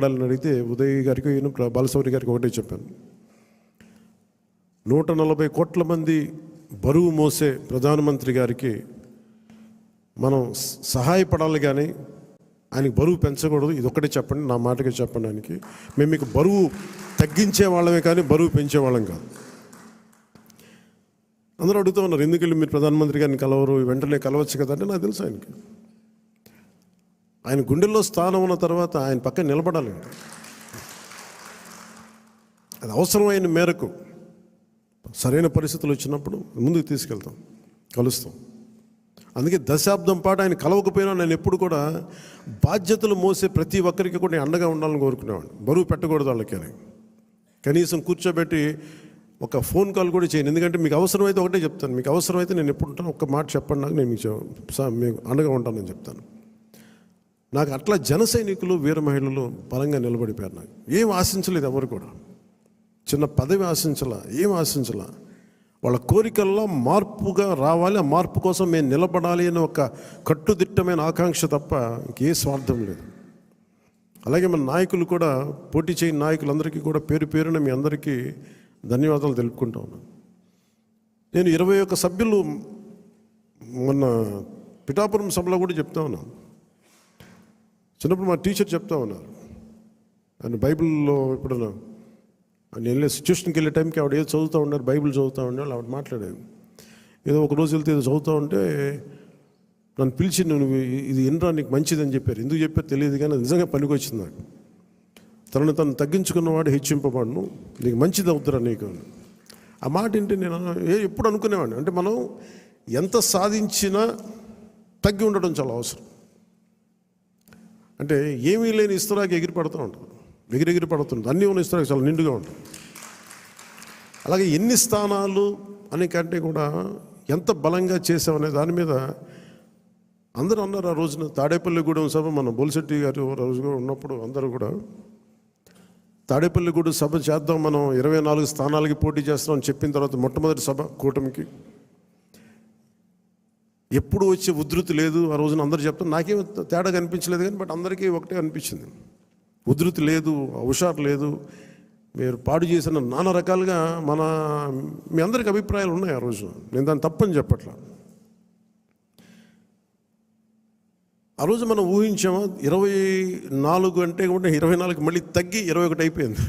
మాట్లాడాలని అడిగితే ఉదయ్ గారికి నేను బాలసౌరి గారికి ఒకటే చెప్పాను. నూట నలభై కోట్ల మంది బరువు మోసే ప్రధానమంత్రి గారికి మనం సహాయపడాలి కానీ ఆయనకి బరువు పెంచకూడదు. ఇది ఒక్కటే చెప్పండి నా మాటకి చెప్పండి ఆయనకి. మేము మీకు బరువు తగ్గించే వాళ్ళమే కానీ బరువు పెంచే వాళ్ళం కాదు. అందరూ అడుగుతూ ఉన్నారు ఎందుకు వెళ్ళి మీరు ప్రధానమంత్రి గారిని కలవరు? వెంటనే కలవచ్చు కదా నాకు తెలుసు ఆయనకి. ఆయన గుండెల్లో స్థానం ఉన్న తర్వాత ఆయన పక్కన నిలబడాలండి అది అవసరమైన మేరకు సరైన పరిస్థితులు వచ్చినప్పుడు ముందుకు తీసుకెళ్తాం కలుస్తాం. అందుకే దశాబ్దం పాటు ఆయన కలవకపోయినా నేను ఎప్పుడు కూడా బాధ్యతలు మోసే ప్రతి ఒక్కరికి కూడా నేను అండగా ఉండాలని కోరుకునేవాడిని. బరువు పెట్టకూడదు వాళ్ళకి అని కనీసం కూర్చోబెట్టి ఒక ఫోన్ కాల్ కూడా చేయను. ఎందుకంటే మీకు అవసరమైతే ఒకటే చెప్తాను. మీకు అవసరమైతే నేను ఎప్పుడు ఉంటాను ఒక్క మాట చెప్పండి నాకు నేను మీకు మీకు అండగా ఉంటానని చెప్తాను. నాకు అట్లా జన సైనికులు వీర మహిళలు బలంగా నిలబడిపోయారు నాకు. ఏం ఆశించలేదు ఎవరు కూడా. చిన్న పదవి ఆశించలా ఏం ఆశించలా. వాళ్ళ కోరికల్లో మార్పుగా రావాలి ఆ మార్పు కోసం మేము నిలబడాలి అనే ఒక కట్టుదిట్టమైన ఆకాంక్ష తప్ప ఇంకే స్వార్థం లేదు. అలాగే మన నాయకులు కూడా పోటీ చేయని నాయకులందరికీ కూడా పేరు పేరున మీ అందరికీ ధన్యవాదాలు తెలుపుకుంటా ఉన్నాను. నేను ఇరవై ఒక్క సభ్యులు మొన్న పిఠాపురం సభలో కూడా చెప్తా ఉన్నాను. చిన్నప్పుడు మా టీచర్ చెప్తా ఉన్నారు. ఆయన బైబిల్లో ఇప్పుడు ఆయన వెళ్ళే సిచ్యువేషన్కి వెళ్ళే టైంకి ఆవిడ ఏదో చదువుతూ ఉన్నారు బైబిల్ చదువుతూ ఉండాలి ఆవిడ మాట్లాడేది. ఏదో ఒక రోజు వెళ్తే ఏదో చదువుతూ ఉంటే నన్ను పిలిచి నువ్వు ఇది ఇన్రా నీకు మంచిదని చెప్పారు. ఎందుకు చెప్పారు తెలియదు కానీ నిజంగా పనికొచ్చింది నాకు. తనను తను తగ్గించుకున్నవాడు హెచ్చింపబడును. నీకు మంచిది అవుతురా నీకు ఆ మాట ఏంటి నేను ఏ ఎప్పుడు అనుకునేవాడిని. అంటే మనం ఎంత సాధించినా తగ్గి ఉండడం చాలా అవసరం. అంటే ఏమీ లేని ఇస్తరాకి ఎగిరి పడుతూ ఉంటుంది ఎగిరెగిరి పడుతుంది. అన్నీ ఉన్న ఇస్తరాకి చాలా నిండుగా ఉంటుంది అలాగే ఎన్ని స్థానాలు అనే కంటే కూడా ఎంత బలంగా చేసామనే దాని మీద అందరూ అన్నారు ఆ రోజున తాడేపల్లిగూడెం సభ మన బొలిశెట్టి గారు రోజు కూడా ఉన్నప్పుడు అందరూ కూడా తాడేపల్లిగూడెం సభ చేద్దాం మనం ఇరవై నాలుగు స్థానాలకి పోటీ చేస్తామని చెప్పిన తర్వాత మొట్టమొదటి సభ కూటమికి. ఎప్పుడు వచ్చే ఉధృతి లేదు. ఆ రోజున అందరూ చెప్తారు నాకేం తేడా కనిపించలేదు కానీ బట్ అందరికీ ఒకటే అనిపించింది. ఉధృతి లేదు హుషారు లేదు. మీరు పాడు చేసిన నానా రకాలుగా మన మీ అందరికి అభిప్రాయాలు ఉన్నాయి ఆ రోజు. నేను దాన్ని తప్పని చెప్పట్లా. ఆ రోజు మనం ఊహించాము ఇరవై నాలుగు అంటే కూడా ఇరవై నాలుగు మళ్ళీ తగ్గి ఇరవై ఒకటి అయిపోయింది.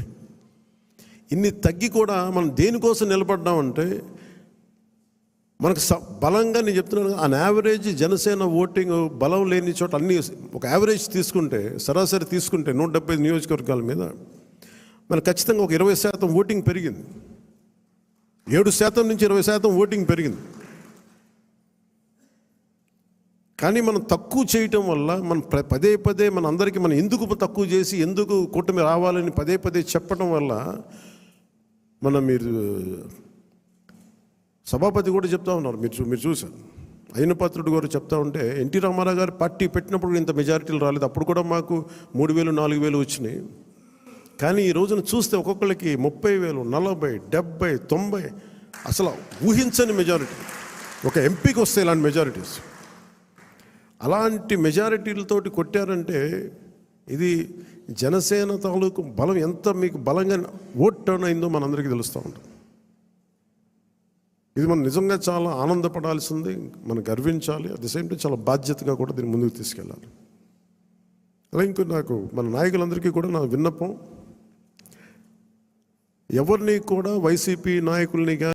ఇన్ని తగ్గి కూడా మనం దేనికోసం నిలబడ్డామంటే మనకు స బలంగా నేను చెప్తున్నాను అన్ యావరేజ్ జనసేన ఓటింగ్ బలం లేని చోట అన్ని ఒక యావరేజ్ తీసుకుంటే సరాసరి తీసుకుంటే నూట డెబ్బై ఐదు నియోజకవర్గాల మీద మనకు ఖచ్చితంగా ఒక ఇరవై శాతం ఓటింగ్ పెరిగింది. ఏడు శాతం నుంచి ఇరవై శాతం ఓటింగ్ పెరిగింది. కానీ మనం తక్కువ చేయటం వల్ల మనం పదే పదే మన అందరికీ మనం ఎందుకు తక్కువ చేసి ఎందుకు కూటమి రావాలని పదే పదే చెప్పడం వల్ల మనం మీరు సభాపతి కూడా చెప్తా ఉన్నారు మీరు చూ- మీరు చూశారు. అయినపాత్రుడు గారు చెప్తా ఉంటే ఎన్టీ రామారావు గారు పార్టీ పెట్టినప్పుడు ఇంత మెజారిటీలు రాలేదు. అప్పుడు కూడా మాకు మూడు వేలు నాలుగు వేలు వచ్చినాయి. కానీ ఈ రోజున చూస్తే ఒక్కొక్కరికి ముప్పై వేలు నలభై డెబ్బై తొంభై అసలు ఊహించని మెజారిటీ. ఒక ఎంపీకి వస్తే ఇలాంటి మెజారిటీస్. అలాంటి మెజారిటీలతోటి కొట్టారంటే ఇది జనసేన తాలూకు బలం ఎంత మీకు బలంగా ఓట్ టర్న్ అయిందో మనందరికీ తెలుస్తూ ఉంటుంది. ఇది మనం నిజంగా చాలా ఆనందపడాల్సింది మనం గర్వించాలి అట్ ది సేమ్ టైం చాలా బాధ్యతగా కూడా దీన్ని ముందుకు తీసుకెళ్ళాలి. అలా ఇంకో నాకు మన నాయకులందరికీ కూడా నా విన్నపం ఎవరిని కూడా వైసీపీ నాయకుల్ని కానీ